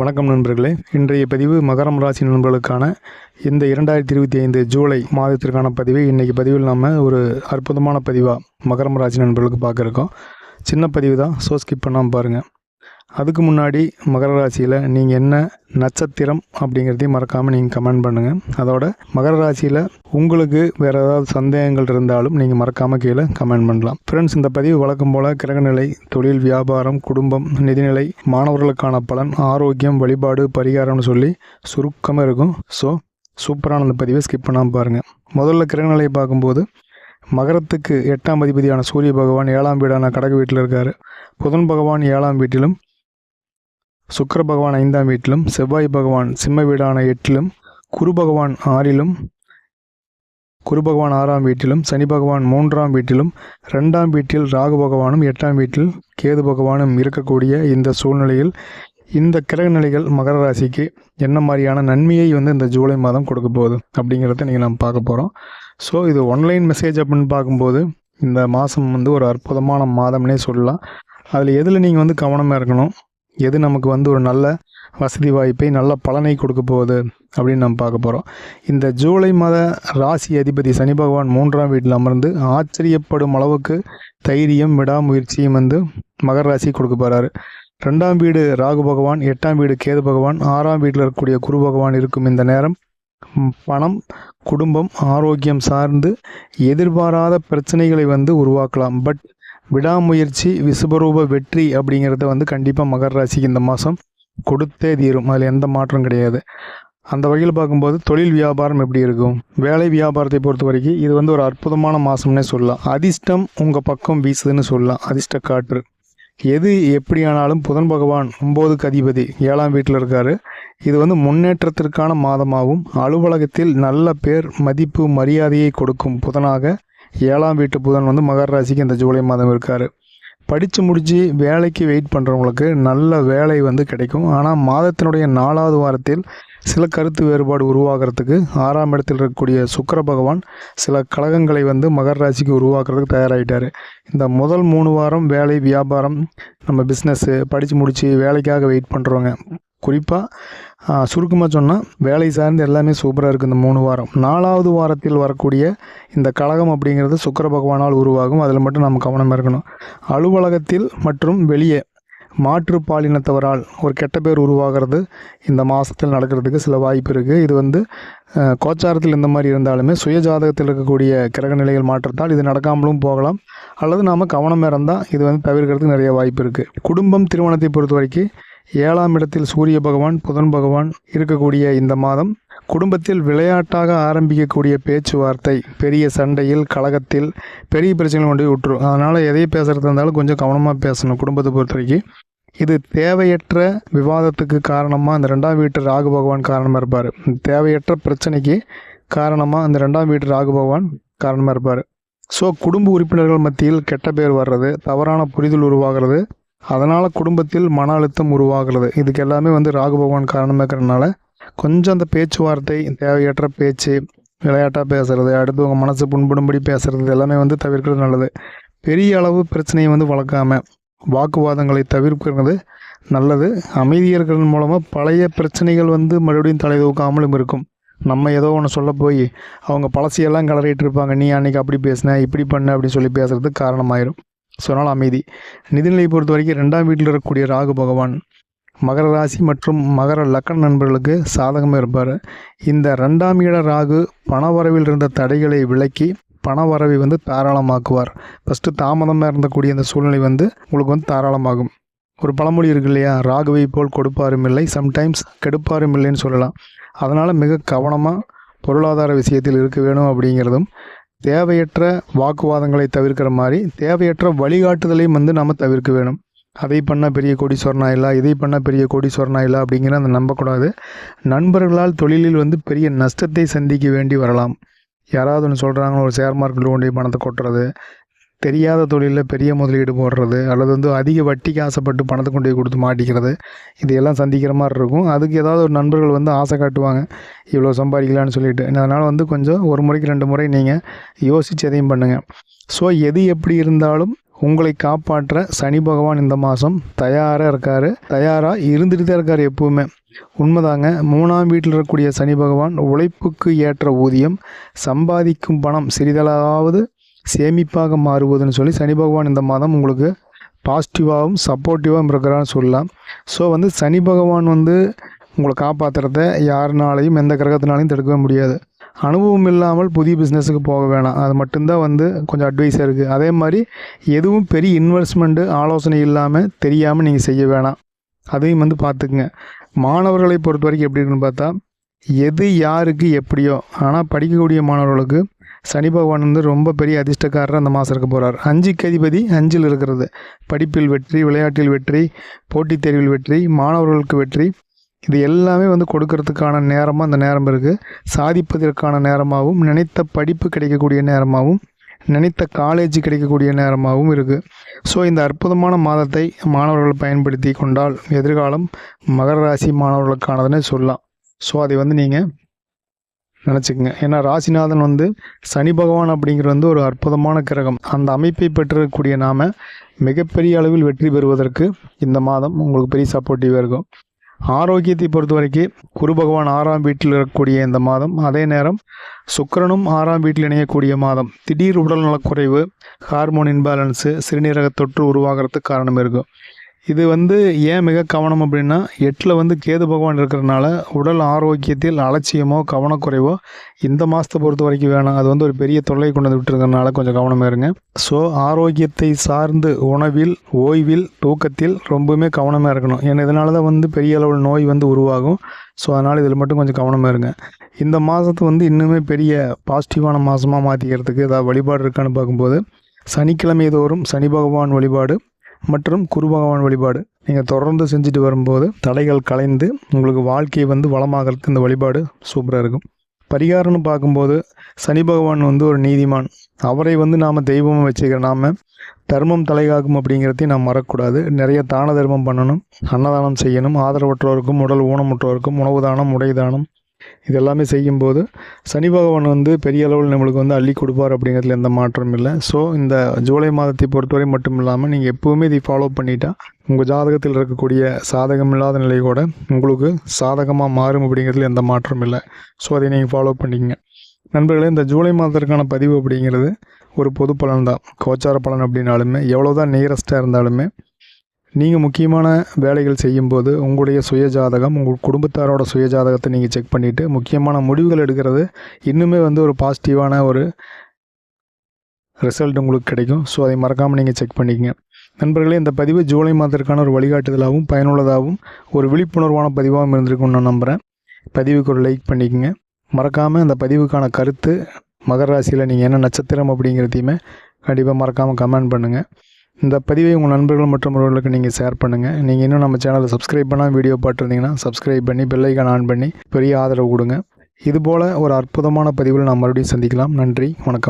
வணக்கம் நண்பர்களே. இன்றைய பதிவு மகரம் ராசி நண்பர்களுக்கான இந்த இரண்டாயிரத்தி இருபத்தி ஐந்து ஜூலை மாதத்திற்கான பதிவை. இன்றைக்கி பதிவில் நாம் ஒரு அற்புதமான பதிவாக மகரம் ராசி நண்பர்களுக்கு பார்க்குறக்கோம் சின்ன பதிவு தான் ஸோ ஸ்கிப் பண்ணாமல் பாருங்கள் அதுக்கு முன்னாடி மகர ராசியில் நீங்கள் என்ன நட்சத்திரம் அப்படிங்கிறதையும் மறக்காமல் நீங்கள் கமெண்ட் பண்ணுங்கள் அதோட மகர ராசியில் உங்களுக்கு வேறு ஏதாவது சந்தேகங்கள் இருந்தாலும் நீங்கள் மறக்காமல் கீழே கமெண்ட் பண்ணலாம். ஃப்ரெண்ட்ஸ் இந்த பதிவு வழக்கம் போல் கிரகநிலை தொழில் வியாபாரம் குடும்பம் நிதிநிலை மாணவர்களுக்கான பலன் ஆரோக்கியம் வழிபாடு பரிகாரம்னு சொல்லி சுருக்கமாக இருக்கும். ஸோ சூப்பரான அந்த பதிவை ஸ்கிப் பண்ணாமல் பாருங்கள் முதல்ல கிரகநிலையை பார்க்கும்போது மகரத்துக்கு எட்டாம் அதிபதியான சூரிய பகவான் ஏழாம் வீடான கடக வீட்டில் இருக்கார். புதன் பகவான் ஏழாம் வீட்டிலும் சுக்கிர பகவான் ஐந்தாம் வீட்டிலும் செவ்வாய் பகவான் சிம்ம வீடான எட்டிலும் குரு பகவான் ஆறிலும் குரு பகவான் ஆறாம் வீட்டிலும் சனி பகவான் மூன்றாம் வீட்டிலும் ரெண்டாம் வீட்டில் ராகு பகவானும் எட்டாம் வீட்டில் கேது பகவானும் இருக்கக்கூடிய இந்த சூழ்நிலையில் இந்த கிரக நிலைகள் மகர ராசிக்கு என்ன மாதிரியான நன்மையை வந்து இந்த ஜூலை மாதம் கொடுக்க போகுது அப்படிங்கிறத நீங்கள் நம்ம பார்க்க போகிறோம் ஸோ இது ஒன்லைன் மெசேஜ் அப்படின்னு பார்க்கும்போது இந்த மாதம் வந்து ஒரு அற்புதமான மாதம்னே சொல்லலாம். அதில் எதில் நீங்கள் வந்து கவனமாக இருக்கணும்? எது நமக்கு வந்து ஒரு நல்ல வசதி வாய்ப்பை நல்ல பலனை கொடுக்க போகுது அப்படின்னு நம்ம பார்க்க போகிறோம் இந்த ஜூலை மாத ராசி அதிபதி சனி பகவான் மூன்றாம் வீட்டில் அமர்ந்து ஆச்சரியப்படும் அளவுக்கு தைரியம் விடாமுயற்சியும் வந்து மகர ராசி கொடுக்க போகிறாரு ரெண்டாம் வீடு ராகு பகவான் எட்டாம் வீடு கேது பகவான் ஆறாம் வீட்டில் இருக்கக்கூடிய குரு பகவான் இருக்கும் இந்த நேரம். பணம் குடும்பம் ஆரோக்கியம் சார்ந்து எதிர்பாராத பிரச்சனைகளை வந்து உருவாக்கலாம். பட் விடாமுயற்சி விசுபரூப வெற்றி அப்படிங்கிறத வந்து கண்டிப்பாக மகர ராசிக்கு இந்த மாதம் கொடுத்தே தீரும். அதில் எந்த மாற்றம் கிடையாது. அந்த வகையில் பார்க்கும்போது தொழில் வியாபாரம் எப்படி இருக்கும்? வேலை வியாபாரத்தை பொறுத்த வரைக்கும் இது வந்து ஒரு அற்புதமான மாதம்னே சொல்லலாம். அதிர்ஷ்டம் உங்கள் பக்கம் வீசுதுன்னு சொல்லலாம். அதிர்ஷ்ட காற்று. எது எப்படியானாலும் புதன் பகவான் ஒம்போதுக்கு அதிபதி ஏழாம் வீட்டில் இருக்காரு. இது வந்து முன்னேற்றத்திற்கான மாதமாகவும் அலுவலகத்தில் நல்ல பேர் மதிப்பு மரியாதையை கொடுக்கும் புதனாக ஏழாம் வீட்டு புதன் வந்து மகர ராசிக்கு இந்த ஜூலை மாதம் இருக்கார். படித்து முடித்து வேலைக்கு வெயிட் பண்ணுறவங்களுக்கு நல்ல வேலை வந்து கிடைக்கும். ஆனால் மாதத்தினுடைய நாலாவது வாரத்தில் சில கருத்து வேறுபாடு உருவாகிறதுக்கு ஆறாம் இடத்தில் இருக்கக்கூடிய சுக்கர பகவான் சில கழகங்களை வந்து மகர ராசிக்கு உருவாக்குறதுக்கு தயாராகிட்டார் இந்த முதல் மூணு வாரம் வேலை வியாபாரம் நம்ம பிஸ்னஸ்ஸு படித்து முடித்து வேலைக்காக வெயிட் பண்ணுறவங்க குறிப்பாக சுருக்கமாக சொன்னால் வேலை சார்ந்து எல்லாமே சூப்பராக இருக்குது இந்த மூணு வாரம். நாலாவது வாரத்தில் வரக்கூடிய இந்த கழகம் அப்படிங்கிறது சுக்கர பகவானால் உருவாகும். அதில் மட்டும் நம்ம கவனமாக இருக்கணும். அலுவலகத்தில் மற்றும் வெளியே மாற்று பாலினத்தவரால் ஒரு கெட்ட பேர் உருவாகிறது. இந்த மாதத்தில் நடக்கிறதுக்கு சில வாய்ப்பு இருக்குது இது வந்து கோச்சாரத்தில் இந்த மாதிரி இருந்தாலுமே சுய ஜாதகத்தில் இருக்கக்கூடிய கிரக நிலைகள் மாற்றத்தால் இது நடக்காமலும் போகலாம். அல்லது நாம் கவனம் இருந்தால் இது வந்து தவிர்க்கிறதுக்கு நிறைய வாய்ப்பு இருக்குது குடும்பம் திருமணத்தை பொறுத்த வரைக்கும் ஏழாம் இடத்தில் சூரிய பகவான் புதன் பகவான் இருக்கக்கூடிய இந்த மாதம் குடும்பத்தில் விளையாட்டாக ஆரம்பிக்கக்கூடிய பேச்சுவார்த்தை பெரிய சண்டையில் கழகத்தில் பெரிய பிரச்சனைகள் கொண்டு போய் விட்டுரும். அதனால் எதை பேசுகிறது இருந்தாலும் கொஞ்சம் கவனமாக பேசணும் குடும்பத்தை பொறுத்த வரைக்கும் இது தேவையற்ற விவாதத்துக்கு காரணமாக இந்த ரெண்டாம் வீட்டு ராகு பகவான் காரணமாக இருப்பார். தேவையற்ற பிரச்சனைக்கு காரணமாக இந்த ரெண்டாம் வீட்டு ராகு பகவான் காரணமாக இருப்பார். ஸோ குடும்ப உறுப்பினர்கள் மத்தியில் கெட்ட பேர் வர்றது தவறான புரிதல் உருவாகிறது அதனால் குடும்பத்தில் மன அழுத்தம் உருவாகிறது. இதுக்கு எல்லாமே வந்து ராகு பகவான் காரணமாக்கிறதுனால கொஞ்சம் அந்த பேச்சுவார்த்தை தேவையற்ற பேச்சு விளையாட்டாக பேசுறது உங்கள் மனசு புண்படும்படி பேசுறது எல்லாமே வந்து தவிர்க்கிறது நல்லது. பெரிய அளவு பிரச்சனையை வந்து வளர்க்காம வாக்குவாதங்களை தவிர்க்கிறது நல்லது. அமைதியாக இருக்கிறது மூலமாக பழைய பிரச்சனைகள் வந்து மறுபடியும் தலை தூக்காமலும் இருக்கும். நம்ம ஏதோ ஒன்று சொல்ல போய் அவங்க பழசியெல்லாம் கிளறிட்டு இருப்பாங்க. நீ அன்னைக்கு அப்படி பேசின இப்படி பண்ண அப்படின்னு சொல்லி பேசுறதுக்கு காரணமாயிரும். ஸோ அதனால் அமைதி. நிதிநிலையை பொறுத்த வரைக்கும் ரெண்டாம் வீட்டில் இருக்கக்கூடிய ராகு பகவான் மகர ராசி மற்றும் மகர லக்கண நண்பர்களுக்கு சாதகமாக இருப்பார். இந்த ரெண்டாம் இட ராகு பணவரவில் இருந்த தடைகளை விலக்கி பணவரவை வந்து தாராளமாக்குவார். ஃபஸ்ட்டு தாமதமாக இருந்தக்கூடிய அந்த சூழ்நிலை வந்து உங்களுக்கு வந்து தாராளமாகும். ஒரு பழமொழி இருக்கு இல்லையா? ராகுவை போல் கொடுப்பாரும் இல்லை சம்டைம்ஸ் கெடுப்பாரும் இல்லைன்னு சொல்லலாம். அதனால் மிக கவனமாக பொருளாதார விஷயத்தில் இருக்க வேணும் அப்படிங்கிறதும் தேவையற்ற வாக்குவாதங்களை தவிர்க்கிற மாதிரி தேவையற்ற வழிகாட்டுதலையும் வந்து நம்ம தவிர்க்க வேணும். அதை பண்ணால் பெரிய கோடீஸ்வரனா இல்லை இதை பண்ணால் பெரிய கோடீஸ்வரனா இல்லை அப்படிங்கிற அந்த நம்பக்கூடாது. நண்பர்களால் தொழிலில் வந்து பெரிய நஷ்டத்தை சந்திக்க வேண்டி வரலாம். யாராவது ஒன்று சொல்கிறாங்க ஒரு ஷேர் மார்க்கெட்டில் கொண்டு பணத்தை கொட்டுறது தெரியாத தொழிலில் பெரிய முதலீடு போடுறது அல்லது வந்து அதிக வட்டிக்கு ஆசைப்பட்டு பணத்தை கொண்டு போய் கொடுத்து மாட்டிக்கிறது இதையெல்லாம் சந்திக்கிற மாதிரி இருக்கும். அதுக்கு ஏதாவது ஒரு நண்பர்கள் வந்து ஆசை காட்டுவாங்க இவ்வளோ சம்பாதிக்கலான்னு சொல்லிட்டு. அதனால் வந்து கொஞ்சம் ஒரு முறைக்கு ரெண்டு முறை நீங்கள் யோசிச்சு எதையும் பண்ணுங்கள் ஸோ எது எப்படி இருந்தாலும் உங்களை காப்பாற்ற சனி பகவான் இந்த மாதம் தயாராக இருக்கார். தயாராக இருந்துட்டு தான் இருக்கார் எப்பவுமே. உண்மைதாங்க மூணாம் வீட்டில் இருக்கக்கூடிய சனி பகவான் உழைப்புக்கு ஏற்ற ஊதியம் சம்பாதிக்கும் பணம் சிறிதளவாவது சேமிப்பாக மாறுவதுன்னு சொல்லி சனி பகவான் இந்த மாதம் உங்களுக்கு பாசிட்டிவாகவும் சப்போர்ட்டிவாகவும் இருக்கிறான்னு சொல்லலாம். ஸோ வந்து சனி பகவான் வந்து உங்களை காப்பாற்றுறத யாருனாலையும் எந்த கிரகத்தினாலையும் தடுக்கவே முடியாது. அனுபவம் இல்லாமல் புதிய பிஸ்னஸுக்கு போக வேணாம். அது மட்டும்தான் வந்து கொஞ்சம் அட்வைஸாக இருக்குது அதே மாதிரி எதுவும் பெரிய இன்வெஸ்ட்மெண்ட்டு ஆலோசனை இல்லாமல் தெரியாமல் நீங்கள் செய்ய வேணாம். அதையும் வந்து பார்த்துக்குங்க. மாணவர்களை பொறுத்த வரைக்கும் எப்படி இருக்குன்னு பார்த்தா எது யாருக்கு எப்படியோ ஆனால் படிக்கக்கூடிய மாணவர்களுக்கு சனி பகவான் வந்து ரொம்ப பெரிய அதிர்ஷ்டக்காரர் அந்த மாதம் இருக்க போகிறார் அஞ்சுக்கு அதிபதி அஞ்சில் இருக்கிறது. படிப்பில் வெற்றி விளையாட்டில் வெற்றி போட்டித் தேர்வில் வெற்றி மாணவர்களுக்கு வெற்றி. இது எல்லாமே வந்து கொடுக்கறதுக்கான நேரமாக அந்த நேரம் இருக்குது சாதிப்பதற்கான நேரமாகவும் நினைத்த படிப்பு கிடைக்கக்கூடிய நேரமாகவும் நினைத்த காலேஜ் கிடைக்கக்கூடிய நேரமாகவும் இருக்குது ஸோ இந்த அற்புதமான மாதத்தை மாணவர்கள் பயன்படுத்தி கொண்டால் எதிர்காலம் மகர ராசி மாணவர்களுக்கானதுன்னு சொல்லலாம். ஸோ அதை வந்து நீங்கள் நினச்சிக்கங்க. ஏன்னா ராசிநாதன் வந்து சனி பகவான் அப்படிங்கிறது வந்து ஒரு அற்புதமான கிரகம். அந்த அமைப்பை பெற்றிருக்கக்கூடிய நாம மிகப்பெரிய அளவில் வெற்றி பெறுவதற்கு இந்த மாதம் உங்களுக்கு பெரிய சப்போர்ட்டிவாக இருக்கும். ஆரோக்கியத்தை பொறுத்த வரைக்கும் குரு பகவான் ஆறாம் வீட்டில் இருக்கக்கூடிய இந்த மாதம் அதே நேரம் சுக்கிரனும் ஆறாம் வீட்டில் இணையக்கூடிய மாதம். திடீர் உடல்நலக்குறைவு ஹார்மோன் இன்பேலன்ஸு சிறுநீரக தொற்று உருவாகிறதுக்கு காரணம் இருக்கும். இது வந்து ஏன் மிக கவனம் அப்படின்னா எட்டில் வந்து கேது பகவான் இருக்கிறனால உடல் ஆரோக்கியத்தில் அலட்சியமோ கவனக்குறைவோ இந்த மாதத்தை பொறுத்த வரைக்கும் வேணாம். அது வந்து ஒரு பெரிய தொல்லை கொண்டு வந்து விட்டுருக்கறனால கொஞ்சம் கவனமாக இருங்க. ஸோ ஆரோக்கியத்தை சார்ந்து உணவில் ஓய்வில் தூக்கத்தில் ரொம்பவுமே கவனமாக இருக்கணும். ஏன்னா இதனால தான் வந்து பெரிய அளவில் நோய் வந்து உருவாகும். ஸோ அதனால் இதில் மட்டும் கொஞ்சம் கவனமாக இருங்க. இந்த மாதத்தை வந்து இன்னுமே பெரிய பாசிட்டிவான மாதமாக மாற்றிக்கிறதுக்கு ஏதாவது வழிபாடு இருக்கான்னு பார்க்கும்போது சனிக்கிழமை தோறும் சனி பகவான் வழிபாடு மற்றும் குரு பகவான் வழிபாடு. நீங்கள் தொடர்ந்து செஞ்சுட்டு வரும்போது தடைகள் கலைந்து உங்களுக்கு வாழ்க்கையை வந்து வளமாகறதுக்கு இந்த வழிபாடு சூப்பராக இருக்கும். பரிகாரம்னு பார்க்கும்போது சனி பகவான் வந்து ஒரு நீதிமான். அவரை வந்து நாம் தெய்வமாக வச்சுக்கிற நாம தர்மம் தலைகாக்கும் அப்படிங்கிறதையும் நாம் மறக்கக்கூடாது. நிறைய தான தர்மம் பண்ணணும் அன்னதானம் செய்யணும் ஆதரவற்றோருக்கும் உடல் ஊனமுற்றோருக்கும் உணவு தானம் உடை தானம் இது எல்லாமே செய்யும்போது சனி பகவான் வந்து பெரிய அளவில் நம்மளுக்கு வந்து அள்ளி கொடுப்பார் அப்படிங்கிறதுல எந்த மாற்றமும் இல்லை. ஸோ இந்த ஜூலை மாதத்தை பொறுத்தவரை மட்டும் இல்லாமல் நீங்கள் எப்போவுமே இதை ஃபாலோ பண்ணிட்டா உங்கள் ஜாதகத்தில் இருக்கக்கூடிய சாதகம் இல்லாத நிலை கூட உங்களுக்கு சாதகமாக மாறும் அப்படிங்கிறதுல எந்த மாற்றமும் இல்லை. ஸோ அதை நீங்கள் ஃபாலோ பண்ணிக்கங்க. நண்பர்களே இந்த ஜூலை மாதத்திற்கான பதிவு அப்படிங்கிறது ஒரு பொது பலன் தான் கோச்சார பலன் அப்படின்னாலுமே எவ்வளோ தான் நியரஸ்ட்டாக இருந்தாலுமே நீங்கள் முக்கியமான வேலைகள் செய்யும்போது உங்களுடைய சுய ஜாதகம் உங்கள் குடும்பத்தாரோட சுய ஜாதகத்தை நீங்கள் செக் பண்ணிவிட்டு முக்கியமான முடிவுகள் எடுக்கிறது இன்னுமே வந்து ஒரு பாசிட்டிவான ஒரு ரிசல்ட் உங்களுக்கு கிடைக்கும். ஸோ அதை மறக்காமல் நீங்கள் செக் பண்ணிக்கங்க. நண்பர்களே இந்த பதிவு ஜூலை மாதத்திற்கான ஒரு வழிகாட்டுதலாகவும் பயனுள்ளதாகவும் ஒரு விழிப்புணர்வான பதிவாகவும் இருந்திருக்கும்னு நான் நம்புகிறேன் பதிவுக்கு ஒரு லைக் பண்ணிக்கங்க. மறக்காமல் அந்த பதிவுக்கான கருத்து மகர ராசியில் நீங்கள் என்ன நட்சத்திரம் அப்படிங்கிறதையுமே கண்டிப்பாக மறக்காமல் கமெண்ட் பண்ணுங்கள் இந்த பதிவை உங்கள் நண்பர்கள் மற்றும் உறவுகளுக்கு நீங்கள் ஷேர் பண்ணுங்கள் நீங்கள் இன்னும் நம்ம சேனலை சப்ஸ்கிரைப் பண்ணால் வீடியோ பார்த்துருந்தீங்கன்னா சப்ஸ்கிரைப் பண்ணி பெல்லைக்கான் ஆன் பண்ணி பெரிய ஆதரவு கொடுங்க. இதுபோல் ஒரு அற்புதமான பதிவில் நான் மறுபடியும் சந்திக்கலாம். நன்றி வணக்கம்.